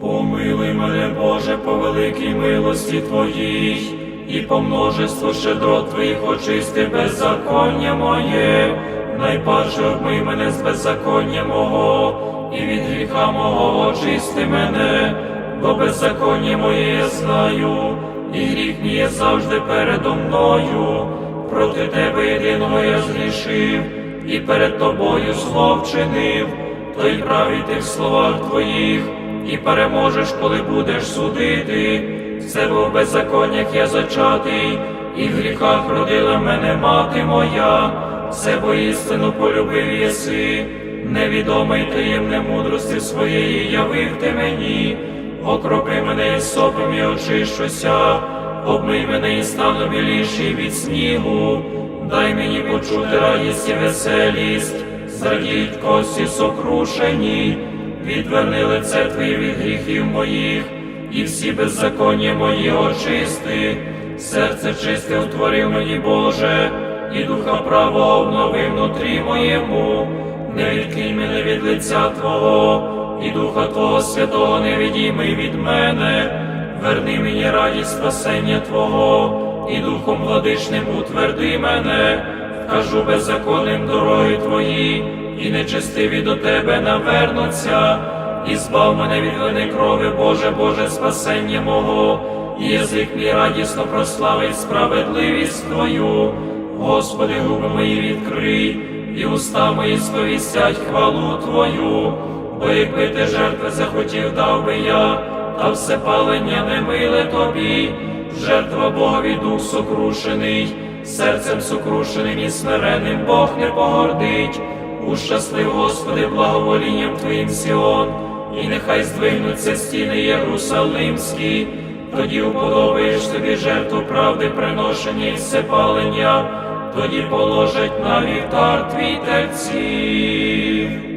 Помилуй мене, Боже, по великій милості Твоїй, і по множеству щедрот Твоїх очисти беззаконня моє, найперше обмий мене з беззаконня мого, і від гріха мого очисти мене, бо беззаконня моє я знаю, і гріх мій є завжди передо мною. Проти тебе єдиного я згрішив, і перед тобою зло вчинив, то й праві ти в словах твоїх, і переможеш, коли будеш судити. Це в беззаконнях я зачатий, і в гріхах родила мене мати моя, це бо істину полюбив єси, невідомий таємне мудрості своєї явив ти мені, окропи мене сопом і очищуся, обмий мене і стану біліший від снігу, дай мені почути радість і веселість, зрадіть кості сокрушені, відверни лице Твоє від гріхів моїх, і всі беззаконня мої очисти, серце чисте утворив мені, Боже, і духа правого обнови внутрі моєму, не відкинь мене від лиця Твого, і Духа Твого Святого не відійми від мене, верни мені радість спасення Твого, і духом владичним утверди мене, вкажу беззаконним дороги Твої, і нечестиві до Тебе навернуться, і збав мене від вини крови, Боже, Боже, спасення мого, і язик мій радісно прославить справедливість Твою, Господи, губи мої відкрий, і уста мої сповістять хвалу Твою, бо якби ти жертви захотів, дав би я, та все палення не миле тобі, жертва Богові дух сокрушений, серцем сокрушеним і смиренним Бог не погордить. Ущаслив, Господи, благоволінням Твоїм Сіон, і нехай здвигнуться стіни Єрусалимські, тоді уподобаєш тобі жертву правди, приношення і всепалення, тоді положать на вівтар твій терців.